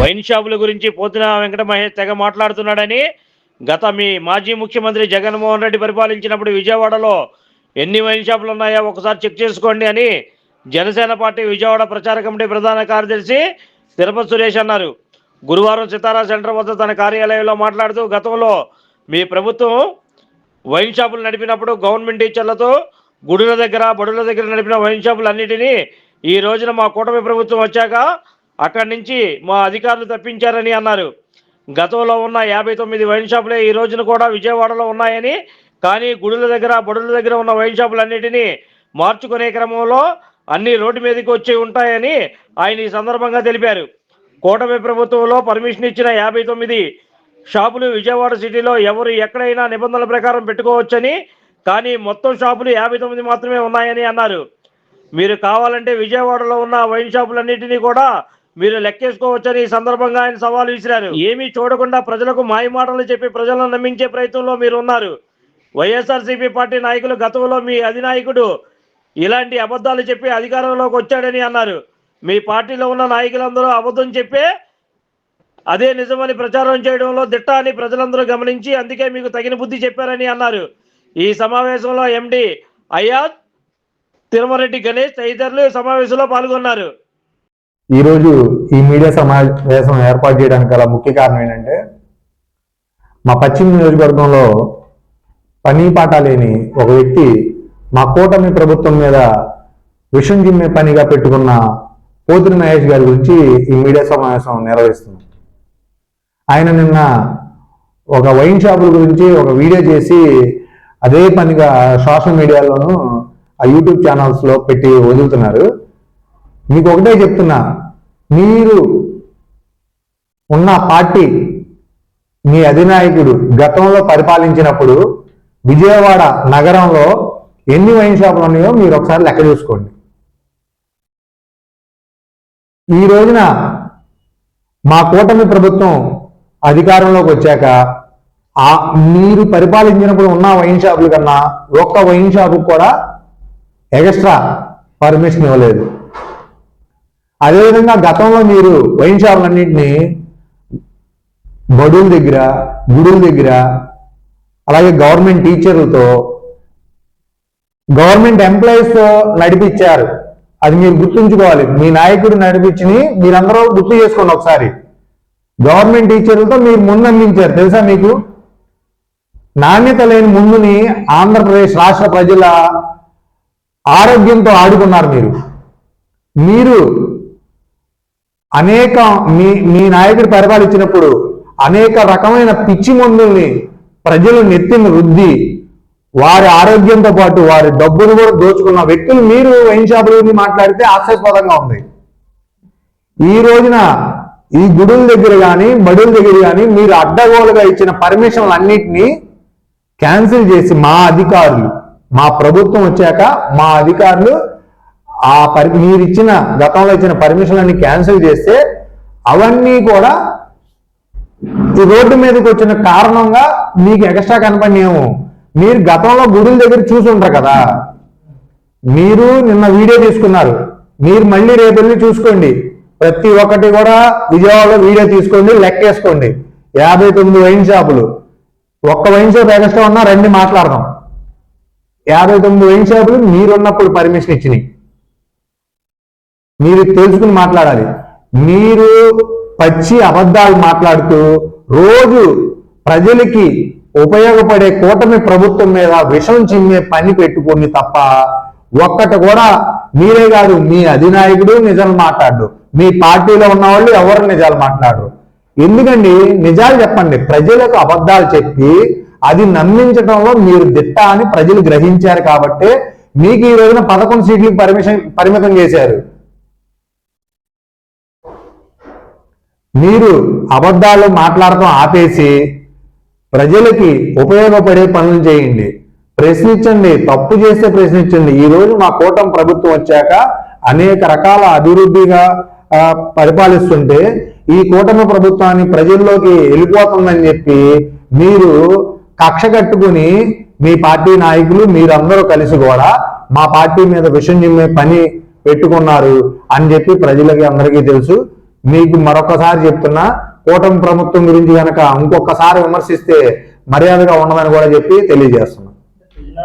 Wine షాపుల గురించి పోతున్న వెంకట మహేష్ తెగ మాట్లాడుతున్నాడని గత మీ మాజీ ముఖ్యమంత్రి జగన్మోహన్ రెడ్డి పరిపాలించినప్పుడు విజయవాడలో ఎన్ని వైన్ షాపులు ఉన్నాయో ఒకసారి చెక్ చేసుకోండి అని జనసేన పార్టీ విజయవాడ ప్రచార కమిటీ ప్రధాన కార్యదర్శి తిరుపతి సురేష్ అన్నారు. గురువారం సితారా సెంటర్ వద్ద తన కార్యాలయంలో మాట్లాడుతూ గతంలో మీ ప్రభుత్వం వైన్ షాపులు నడిపినప్పుడు గవర్నమెంట్ టీచర్లతో గుడుల దగ్గర బడుల దగ్గర నడిపిన వైన్ షాపులు అన్నిటినీ ఈ రోజున మా కూటమి ప్రభుత్వం వచ్చాక అక్కడి నుంచి మా అధికారులు తప్పించారని అన్నారు. గతంలో ఉన్న యాభై తొమ్మిది వైన్ షాపులే ఈ రోజున కూడా విజయవాడలో ఉన్నాయని కానీ గుడుల దగ్గర బడుల దగ్గర ఉన్న వైన్ షాపులన్నిటినీ మార్చుకునే క్రమంలో అన్ని రోడ్డు మీదకి వచ్చి ఉంటాయని ఆయన ఈ సందర్భంగా తెలిపారు. కూటమి ప్రభుత్వంలో పర్మిషన్ ఇచ్చిన యాభై తొమ్మిది షాపులు విజయవాడ సిటీలో ఎవరు ఎక్కడైనా నిబంధనల ప్రకారం పెట్టుకోవచ్చని కానీ మొత్తం షాపులు యాభై తొమ్మిది మాత్రమే ఉన్నాయని అన్నారు. మీరు కావాలంటే విజయవాడలో ఉన్న వైన్ షాపులన్నింటినీ కూడా మీరు లెక్కేసుకోవచ్చని ఈ సందర్భంగా ఆయన సవాల్ విసిరారు. ఏమీ చూడకుండా ప్రజలకు మాయమాటలు చెప్పి ప్రజలను నమ్మించే ప్రయత్నంలో మీరు ఉన్నారు. వైఎస్ఆర్సీపీ పార్టీ నాయకులు గతంలో మీ అధినాయకుడు ఇలాంటి అబద్ధాలు చెప్పి అధికారంలోకి వచ్చాడని అన్నారు. మీ పార్టీలో ఉన్న నాయకులందరూ అబద్ధం చెప్పే అదే నిజమని ప్రచారం చేయడంలో దిట్ట అని ప్రజలందరూ గమనించి అందుకే మీకు తగిన బుద్ధి చెప్పారని అన్నారు. ఈ సమావేశంలో ఎండి అయ్యాద్ తిరుమరెడ్డి గణేష్ తదితరులు ఈ సమావేశంలో పాల్గొన్నారు. ఈరోజు ఈ మీడియా సమావేశం ఏర్పాటు చేయడానికి గల ముఖ్య కారణం ఏంటంటే మా పశ్చిమ నియోజకవర్గంలో పని పాట లేని ఒక వ్యక్తి మా కూటమి ప్రభుత్వం మీద విషం జిమ్మే పనిగా పెట్టుకున్న పోతిరి మహేష్ గారి గురించి ఈ మీడియా సమావేశం నిర్వహిస్తుంది ఆయన నిన్న ఒక వైన్ షాపుల గురించి ఒక వీడియో చేసి అదే పనిగా సోషల్ మీడియాలోను ఆ యూట్యూబ్ ఛానల్స్లో పెట్టి వదులుతున్నారు. మీకు ఒకటే చెప్తున్నా. మీరు ఉన్న పార్టీ మీ అధినాయకుడు గతంలో పరిపాలించినప్పుడు విజయవాడ నగరంలో ఎన్ని వైన్ షాపులు ఉన్నాయో మీరు ఒకసారి లెక్క చూసుకోండి. ఈ రోజున మా కూటమి ప్రభుత్వం అధికారంలోకి వచ్చాక ఆ మీరు పరిపాలించినప్పుడు ఉన్న వైన్ షాపుల కన్నా ఒక్క వైన్ షాపుకు కూడా ఎక్స్ట్రా పర్మిషన్ ఇవ్వలేదు. అదేవిధంగా గతంలో మీరు వైన్ షాపులన్నింటినీ బడుల దగ్గర గుడుల దగ్గర అలాగే గవర్నమెంట్ టీచర్లతో గవర్నమెంట్ ఎంప్లాయీస్తో నడిపించారు. అది మీరు గుర్తుంచుకోవాలి. మీ నాయకుడు నడిపించి మీరందరూ గుర్తు చేసుకోండి ఒకసారి. గవర్నమెంట్ టీచర్లతో మీరు ముందు అందించారు తెలుసా మీకు? నాణ్యత లేని ముందుని ఆంధ్రప్రదేశ్ రాష్ట్ర ప్రజల ఆరోగ్యంతో ఆడుకున్నారు మీరు. మీరు అనేక మీ మీ నాయకుడు పరిపాలించినప్పుడు అనేక రకమైన పిచ్చి మందుల్ని ప్రజలు నెత్తిన రుద్ది వారి ఆరోగ్యంతో పాటు వారి డబ్బును కూడా దోచుకున్న వ్యక్తులు మీరు వైన్ షాపుల గురించి మాట్లాడితే హాస్యాస్పదంగా ఉంది. ఈ రోజున ఈ గుడుల దగ్గర కానీ బడుల దగ్గర కానీ మీరు అడ్డగోలుగా ఇచ్చిన పర్మిషన్లు అన్నిటినీ క్యాన్సిల్ చేసి మా అధికారులు మా ప్రభుత్వం వచ్చాక మా అధికారులు ఆ పరి మీరు ఇచ్చిన గతంలో ఇచ్చిన పర్మిషన్లన్నీ క్యాన్సిల్ చేస్తే అవన్నీ కూడా ఈ రోడ్డు మీదకి వచ్చిన కారణంగా మీకు ఎక్స్ట్రా కనపడినేమో. మీరు గతంలో గుడుల దగ్గర చూసి ఉంటారు కదా. మీరు నిన్న వీడియో తీసుకున్నారు. మీరు మళ్ళీ రేపు వెళ్ళి చూసుకోండి. ప్రతి ఒక్కటి కూడా విజయవాడలో వీడియో తీసుకోండి లెక్కేసుకోండి. యాభై తొమ్మిది వైన్ షాపులు. ఒక్క వైన్ షాప్ ఎక్స్ట్రా ఉన్నా రండి మాట్లాడదాం. యాభై తొమ్మిది వైన్ షాపులు మీరున్నప్పుడు పర్మిషన్ ఇచ్చినాయి. మీరు తెలుసుకుని మాట్లాడాలి. మీరు పచ్చి అబద్ధాలు మాట్లాడుతూ రోజు ప్రజలకి ఉపయోగపడే కూటమి ప్రభుత్వం మీద విషం చిమ్మే పని పెట్టుకుని తప్ప ఒక్కటి కూడా మీరే కాదు మీ అధినాయకుడు నిజాలు మాట్లాడు. మీ పార్టీలో ఉన్న వాళ్ళు ఎవరు నిజాలు మాట్లాడరు. ఎందుకండి? నిజాలు చెప్పండి. ప్రజలకు అబద్ధాలు చెప్పి అది నమ్మించడంలో మీరు దిట్ట అని ప్రజలు గ్రహించారు కాబట్టి మీకు ఈ రోజున పదకొండు సీట్లకు పరిమిషన్ పరిమితం చేశారు. మీరు అబద్ధాలు మాట్లాడటం ఆపేసి ప్రజలకి ఉపయోగపడే పనులు చేయండి. ప్రశ్నించండి తప్పు చేస్తే ప్రశ్నించండి. ఈ రోజు మా కూటమి ప్రభుత్వం వచ్చాక అనేక రకాల అభివృద్ధిగా పరిపాలిస్తుంటే ఈ కూటమి ప్రభుత్వాన్ని ప్రజల్లోకి వెళ్ళిపోతుందని చెప్పి మీరు కక్ష కట్టుకుని మీ పార్టీ నాయకులు మీరందరూ కలిసి కూడా మా పార్టీ మీద విషం చిమ్మే పని పెట్టుకున్నారు అని చెప్పి ప్రజలకి అందరికీ తెలుసు. మీకు మరొకసారి చెప్తున్నా కూటమి ప్రభుత్వం గురించి కనుక ఇంకొకసారి విమర్శిస్తే మర్యాదగా ఉండమని కూడా చెప్పి తెలియజేస్తున్నాం. సుజనా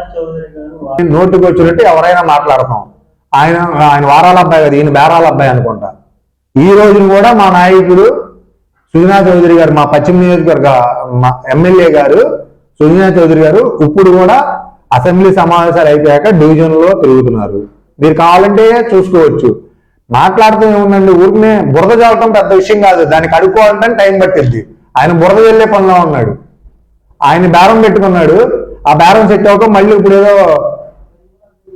నోటికి వచ్చినట్టు ఎవరైనా మాట్లాడతాం. ఆయన ఆయన వారాల అబ్బాయి కదా ఈయన బేరాల అబ్బాయి అనుకుంటా. ఈ రోజున కూడా మా నాయకుడు సుజనా చౌదరి గారు మా పశ్చిమ నియోజకవర్గ ఎమ్మెల్యే గారు సుజనా చౌదరి గారు ఇప్పుడు కూడా అసెంబ్లీ సమావేశాలు అయిపోయాక డివిజన్లో తిరుగుతున్నారు. మీరు కావాలంటే చూసుకోవచ్చు. మాట్లాడుతూ ఏముందండి? ఊరికనే బురద చల్లటం పెద్ద విషయం కాదు. దానికి అడుక్కోవాలంటే టైం పట్టింది ఆయన బురద వెళ్ళే పనిలో ఉన్నాడు. ఆయన బేరం పెట్టుకున్నాడు. ఆ బేరం సెట్ అవ్వక మళ్ళీ ఇప్పుడు ఏదో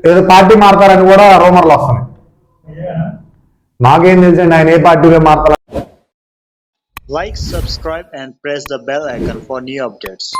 ఏదో పార్టీ మారతారని కూడా రూమర్లు వస్తున్నాయి. నాకేం తెలుసండి? ఆయన ఏ పార్టీలో మారతారు like subscribe and press the bell icon for new updates